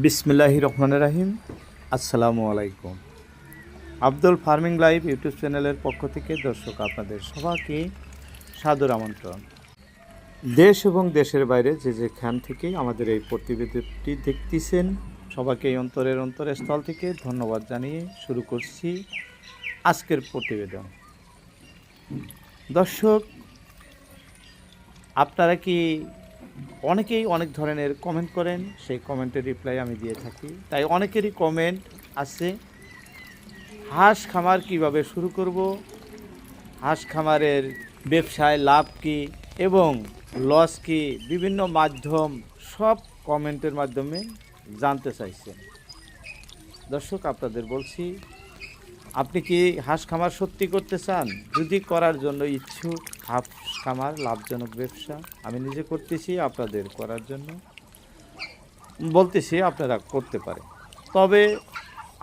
বিসমিল্লাহি রহমান রাহিম। আসসালামু আলাইকুম। আব্দুল ফার্মিং লাইভ ইউটিউব চ্যানেলের পক্ষ থেকে দর্শক আপনাদের সবাইকে সাদর আমন্ত্রণ। দেশ এবং দেশের বাইরে যে যেখান থেকে আমাদের এই প্রতিবেদনটি দেখতেছেন, সবাইকে এই অন্তরের অন্তরের স্থল থেকে ধন্যবাদ জানিয়ে শুরু করছি আজকের প্রতিবেদন। দর্শক, আপনারা কি অনেকেই অনেক ধরনের কমেন্ট করেন, সেই কমেন্টের রিপ্লাই আমি দিয়ে থাকি। তাই অনেকেরই কমেন্ট আছে, হাঁস খামার কীভাবে শুরু করব, হাঁস খামারের ব্যবসায় লাভ কি এবং লস কি, বিভিন্ন মাধ্যম, সব কমেন্টের মাধ্যমে জানতে চাইছেন। দর্শক, আপনাদের বলছি আপনি কি হাঁস খামার সত্যি করতে চান? যদি করার জন্য ইচ্ছুক, হাঁস খামার লাভজনক ব্যবসা আমি নিজে করতেছি, আপনাদের করার জন্য বলতেছি, আপনারা করতে পারেন। তবে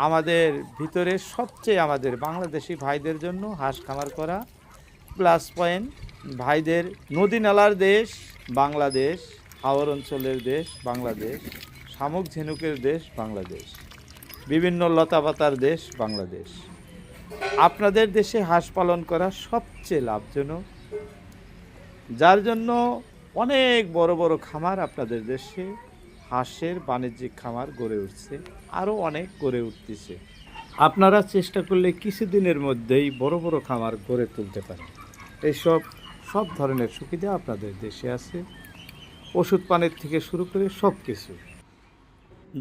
আমাদের ভিতরে সবচেয়ে আমাদের বাংলাদেশি ভাইদের জন্য হাঁস খামার করা প্লাস পয়েন্ট ভাইদের নদী নালার দেশ, বাংলাদেশ, হাওর অঞ্চলের দেশ, বাংলাদেশ, শামুক ঝিনুকের দেশ, বাংলাদেশ, বিভিন্ন লতাপাতার দেশ, বাংলাদেশ। আপনাদের দেশে হাঁস পালন করা সবচেয়ে লাভজনক, যার জন্য অনেক বড় বড় খামার আপনাদের দেশে হাঁসের বাণিজ্যিক খামার গড়ে উঠছে, আরও অনেক গড়ে উঠতেছে। আপনারা চেষ্টা করলে কিছুদিনের মধ্যেই বড় বড় খামার গড়ে তুলতে পারেন। এইসব সব ধরনের সুবিধা আপনাদের দেশে আছে, ওষুধ পানির থেকে শুরু করে সব কিছু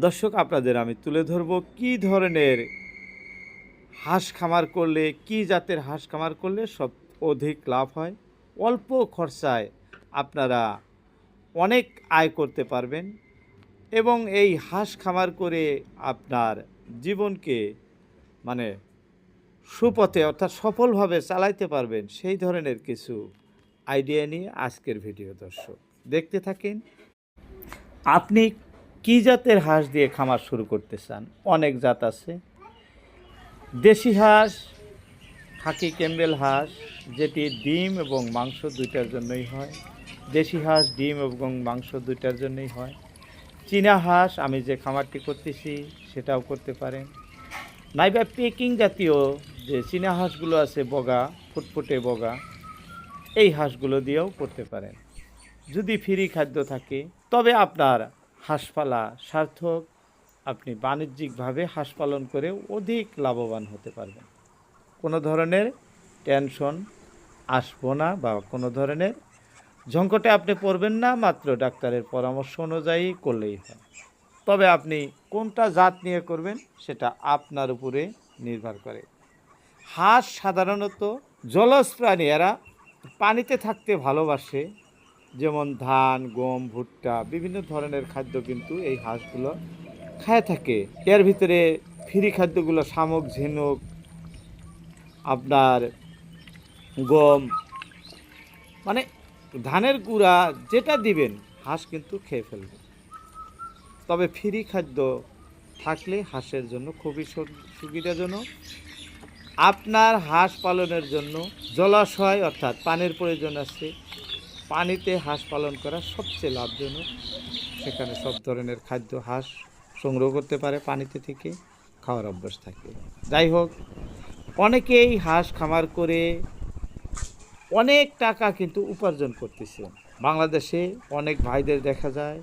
দর্শক, আপনাদের আমি তুলে ধরব কি ধরনের হাঁস খামার করলে, কি জাতের হাঁস খামার করলে সব অধিক লাভ হয়? অল্প খরচায় আপনারা অনেক আয় করতে পারবেন এবং এই হাঁস খামার করে আপনার জীবনকে মানে সুপথে অর্থাৎ সফলভাবে চালাইতে পারবেন, সেই ধরনের কিছু আইডিয়া নিয়ে আজকের ভিডিও দর্শক। দেখতে থাকেন, আপনি কি জাতের হাঁস দিয়ে খামার শুরু করতে চান? অনেক জাত আছে। দেশি হাঁস, খাকি ক্যাম্বেল হাঁস, যেটি ডিম এবং মাংস দুইটার জন্যই হয়। দেশি হাঁস, ডিম এবং মাংস দুইটার জন্যই হয়। চীনা হাঁস, আমি যে খামারটি করতেছি, সেটাও করতে পারেন। নাইবা পেকিং জাতীয় যে চীনা হাঁসগুলো আছে, বগা, ফুটফুটে বগা, এই হাঁসগুলো দিয়েও করতে পারেন। যদি ফ্রি খাদ্য থাকে, তবে আপনার হাঁসপালা সার্থক আপনি বাণিজ্যিকভাবে হাঁস পালন করে অধিক লাভবান হতে পারবেন। কোনো ধরনের টেনশন আসব না বা কোনো ধরনের ঝঙ্কটে আপনি পড়বেন না, মাত্র ডাক্তারের পরামর্শ অনুযায়ী করলেই হয়। তবে আপনি কোনটা জাত নিয়ে করবেন সেটা আপনার উপরে নির্ভর করে। হাঁস সাধারণত জলজ প্রাণী, এরা পানিতে থাকতে ভালোবাসে, যেমন ধান, গম, ভুট্টা, বিভিন্ন ধরনের খাদ্য কিন্তু এই হাঁসগুলো খায় থাকে, এর ভিতরে ফ্রি খাদ্যগুলো শামুক, ঝিনুক, আপনার গম মানে ধানের গুঁড়া যেটা দিবেন, হাঁস কিন্তু খেয়ে ফেলবে। তবে ফ্রি খাদ্য থাকলে হাঁসের জন্য খুবই সুবিধাজনক। আপনার হাঁস পালনের জন্য জলাশয় অর্থাৎ পানির প্রয়োজন আছে। পানিতে হাঁস পালন করা সবচেয়ে লাভজনক। সেখানে সব ধরনের খাদ্য হাঁস সংগ্রহ করতে পারে পানিতে থেকে, খাওয়ার অভ্যাস থাকে। যাই হোক, অনেকেই হাঁস খামার করে অনেক টাকা কিন্তু উপার্জন করতেছে। বাংলাদেশে অনেক ভাইদের দেখা যায়,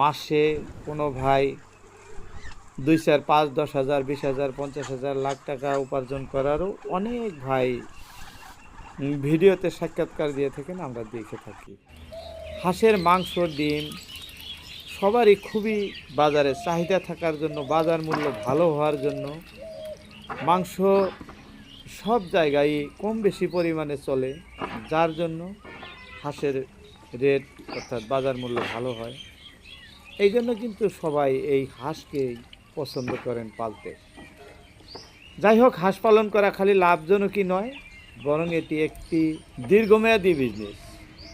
মাসে কোনো ভাই দুই চার, পাঁচ, দশ হাজার, বিশ হাজার, পঞ্চাশ হাজার লাখ টাকা উপার্জন করারও অনেক ভাই ভিডিওতে সাক্ষাৎকার দিয়ে থাকেন, আমরা দেখে থাকি। হাঁসের মাংস, ডিম সবারই খুবই বাজারে চাহিদা থাকার জন্য, বাজার মূল্য ভালো হওয়ার জন্য মাংস সব জায়গায় কম বেশি পরিমাণে চলে, যার জন্য হাঁসের রেট অর্থাৎ বাজার মূল্য ভালো হয়। এই জন্য কিন্তু সবাই এই হাঁসকেই পছন্দ করেন পালতে। যাই হোক, হাঁস পালন করা খালি লাভজনকই নয়, বরং এটি একটি দীর্ঘমেয়াদী বিজনেস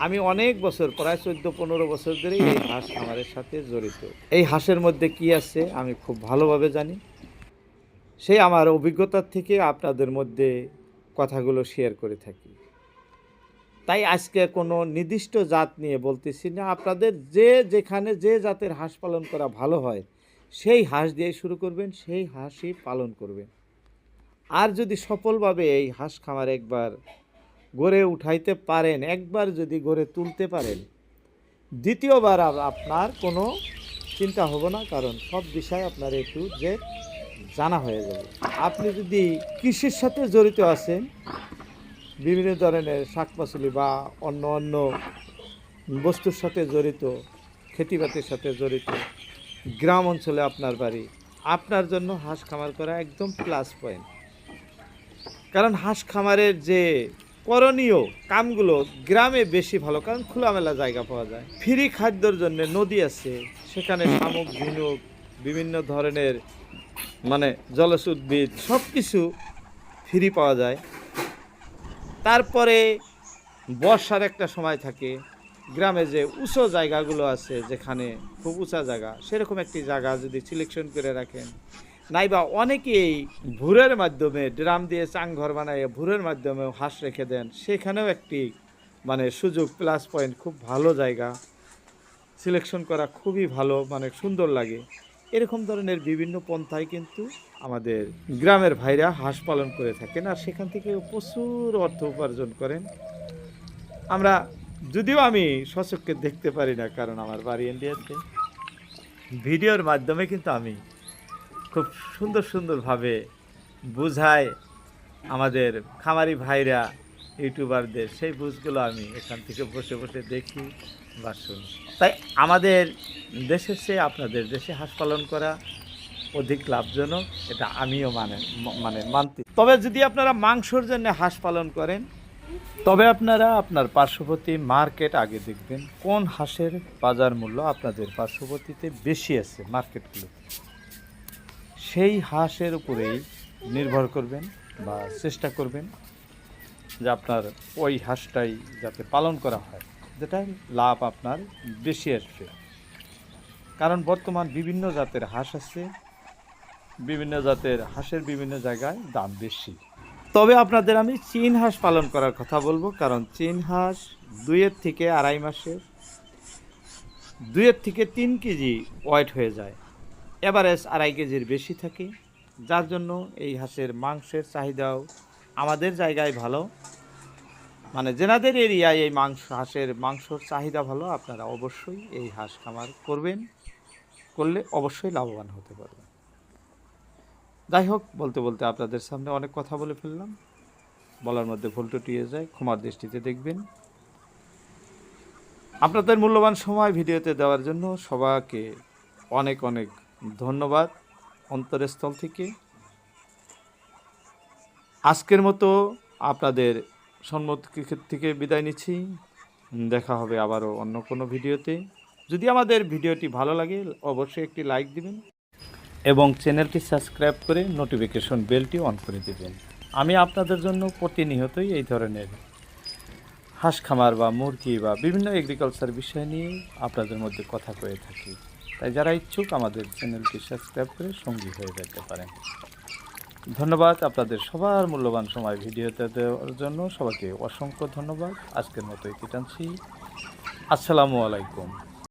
আমি অনেক বছর, প্রায় চোদ্দ, পনেরো বছর ধরে এই হাঁস খামারের সাথে জড়িত। এই হাঁসের মধ্যে কি আছে আমি খুব ভালোভাবে জানি। সেই আমার অভিজ্ঞতার থেকে আপনাদের মধ্যে কথাগুলো শেয়ার করে থাকি। তাই আজকে কোনো নির্দিষ্ট জাত নিয়ে বলতেছি না, আপনাদের যে যেখানে যে জাতের হাঁস পালন করা ভালো হয়, সেই হাঁস দিয়ে শুরু করবেন, সেই হাঁসই পালন করবেন। আর যদি সফলভাবে এই হাঁস খামার একবার গড়ে উঠাইতে পারেন, একবার যদি গড়ে তুলতে পারেন। দ্বিতীয়বার আপনার কোনো চিন্তা হবে না, কারণ সব বিষয় আপনার একটু যে জানা হয়ে যাবে। আপনি যদি কৃষির সাথে জড়িত আছেন, বিভিন্ন ধরনের শাকপাচলি বা অন্য অন্য বস্তুর সাথে জড়িত, খেতিবাতির সাথে জড়িত, গ্রাম অঞ্চলে আপনার বাড়ি, আপনার জন্য হাঁস খামার করা একদম প্লাস পয়েন্ট কারণ হাঁস খামারের যে করণীয় কামগুলো গ্রামে বেশি ভালো, কারণ খোলামেলা জায়গা পাওয়া যায়। ফ্রি খাদ্যর জন্য নদী আছে, সেখানে শামুক, ঝিনুক, বিভিন্ন ধরনের মানে জলজ উদ্ভিদ সব কিছু ফ্রি পাওয়া যায়। তারপরে বর্ষার একটা সময় থাকে, গ্রামে যে উঁচু জায়গাগুলো আছে, যেখানে খুব উঁচা জায়গা, সেরকম একটি জায়গা যদি সিলেকশন করে রাখেন নাইবা অনেকেই ভুরের মাধ্যমে ড্রাম দিয়ে চাংঘর বানায়, ভুরের মাধ্যমে হাঁস রেখে দেন। সেখানেও একটি মানে সুযোগ প্লাস পয়েন্ট খুব ভালো জায়গা। সিলেকশন করা খুবই ভালো মানে সুন্দর লাগে। এরকম ধরনের বিভিন্ন পন্থায় কিন্তু আমাদের গ্রামের ভাইরা হাঁস পালন করে থাকেন আর সেখান থেকে প্রচুর অর্থ উপার্জন করেন। আমরা, যদিও আমি সচক্ষে দেখতে পারি না, কারণ আমার বাড়ি ইন্ডিয়াতে ভিডিওর মাধ্যমে কিন্তু আমি খুব সুন্দর সুন্দরভাবে বুঝায় আমাদের খামারি ভাইরা, ইউটিউবারদের। সেই বুঝগুলো আমি এখান থেকে বসে বসে দেখি বা শুনি। তাই আমাদের দেশের চেয়ে আপনাদের দেশে হাঁস পালন করা অধিক লাভজনক, এটা আমিও মানে মানে মানতে। তবে যদি আপনারা মাংসর জন্য হাঁস পালন করেন, তবে আপনারা আপনার পার্শ্ববর্তী মার্কেট আগে দেখবেন কোন হাঁসের বাজার মূল্য আপনাদের পার্শ্ববর্তীতে বেশি আছে মার্কেটগুলোতে। সেই হাঁসের উপরেই নির্ভর করবেন বা চেষ্টা করবেন যে আপনার ওই হাঁসটাই যাতে পালন করা হয় যেটা লাভ আপনার বেশি আসবে। কারণ বর্তমান বিভিন্ন জাতের হাঁস আছে, বিভিন্ন জাতের হাঁসের বিভিন্ন জায়গায় দাম বেশি। তবে আপনাদের আমি চীন হাঁস পালন করার কথা বলব, কারণ চীন হাঁস দুইয়ের থেকে আড়াই মাসে দুইয়ের থেকে তিন কেজি ওয়েট হয়ে যায়। এভারেজ আড়াই কেজির বেশি থাকে, যার জন্য এই হাঁসের মাংসের চাহিদাও আমাদের জায়গায় ভালো। মানে যেনাদের এরিয়ায় এই মাংস, হাঁসের মাংসর চাহিদা ভালো, আপনারা অবশ্যই এই হাঁস খামার করবেন, করলে অবশ্যই লাভবান হতে পারবেন। যাই হোক, বলতে বলতে আপনাদের সামনে অনেক কথা বলে ফেললাম। বলার মধ্যে ভুল টুটিয়ে যায়, ক্ষমার দৃষ্টিতে দেখবেন। আপনাদের মূল্যবান সময় ভিডিওতে দেওয়ার জন্য সবাইকে অনেক অনেক ধন্যবাদ অন্তরস্থল থেকে। আজকের মতো আপনাদের সম্মত থেকে বিদায় নিচ্ছি। দেখা হবে আবারও অন্য কোনো ভিডিওতে। যদি আমাদের ভিডিওটি ভালো লাগে, অবশ্যই একটি লাইক দিবেন এবং চ্যানেলটি সাবস্ক্রাইব করে নোটিফিকেশন বেলটি অন করে দেবেন। আমি আপনাদের জন্য প্রতিনিয়তই এই ধরনের হাঁস খামার বা মুরগি বা বিভিন্ন এগ্রিকালচার বিষয় নিয়ে আপনাদের মধ্যে কথা কয়ে থাকি। তাই যারা ইচ্ছুক আমাদের চ্যানেলটি সাবস্ক্রাইব করে সঙ্গী হয়ে যেতে পারেন। ধন্যবাদ আপনাদের সবার মূল্যবান সময় ভিডিওতে দেওয়ার জন্য। সবাইকে অসংখ্য ধন্যবাদ। আজকের মতো এটি টানছি। আসসালামু আলাইকুম।